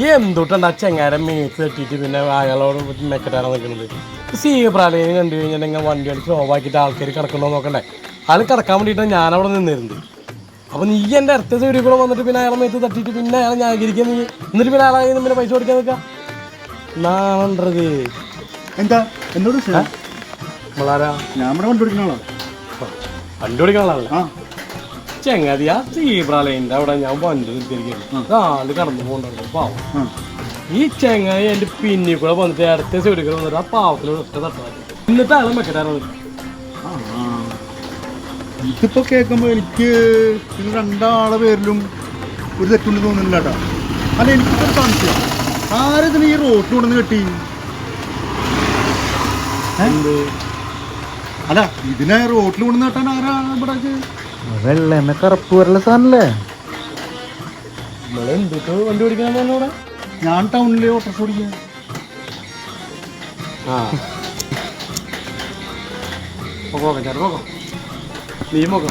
ഈ എന്തുട്ടുണ്ട് ആ ചെങ്ങാരം മേത്ത് തട്ടിയിട്ട് പിന്നെ അയാളോട് മെക്കറ്റാണ് നിൽക്കുന്നത് സീബ്രാലയം കണ്ടു കഴിഞ്ഞാൽ ഇങ്ങനെ വണ്ടി അടിച്ച് ഓവാക്കിയിട്ട് ആൾക്കാർ കിടക്കണോ നോക്കണ്ടേ? അയാൾ കിടക്കാൻ വേണ്ടിയിട്ടാണ് ഞാനവിടെ നിന്നിരുന്നത്. അപ്പം നീ എന്റെ അടുത്ത സൈഡിൽ കൂടെ വന്നിട്ട് പിന്നെ അയാളെ മേത്ത് തട്ടിയിട്ട് പിന്നെ അയാളെ ന്യായീകരിക്കാൻ നീ എന്നിട്ട് പിന്നെ അയാളെ പിന്നെ പൈസ കൊടുക്കാൻ നിൽക്കാം നാണത് എന്താ? എന്നോട്? നമ്മളാരാ? ഞാൻ വണ്ടി ആളാ. വണ്ടി ചെങ്ങാതി ആ സീബ്രാലയന്റെ അവിടെ ഞാൻ വണ്ടി നിർത്തിയിരിക്കുന്നു ആൾ കടന്നു പോകണ്ടോ പാവം. ഈ ചെങ്ങായി എന്റെ പിന്നിൽ കൂടെ വന്നിട്ട് അടുത്ത സൈഡിൽ കൂടെ വന്നിട്ട് ആ പാവത്തിൽ ഒറ്റ തട്ടാതി എന്നിട്ട് അയാളെ മെക്കറ്റായിരുന്നു ആ, ആ. ഇതിപ്പോ കേൾക്കുമ്പോ എനിക്ക് നിങ്ങൾ രണ്ടാളെ പേരിലും ഒരു തെറ്റുണ്ട് തോന്നുന്നില്ല കേട്ടോ അല്ല എനിക്കിപ്പോ സംശയം. ആരതിന് ഈ റോട്ടിൽ കൊണ്ടുവന്ന് കെട്ടി? അല്ല ഇതിനെ റോട്ടിൽ കൊണ്ടുവന്ന് കെട്ടാൻ ആരാ ഇവിടെ വെള്ളെണ്ണ കറുപ്പ് വരല സാധനല്ലേ നമ്മൾ എന്തിട്ട് വണ്ടി ഓടിക്കാൻ ഇവിടെ? ഞാൻ ടൗണിൽ ഓട്ടോസ് ഓടിക്കുക ആ. പോകോ ചേട്ടാ നീ പോകോ.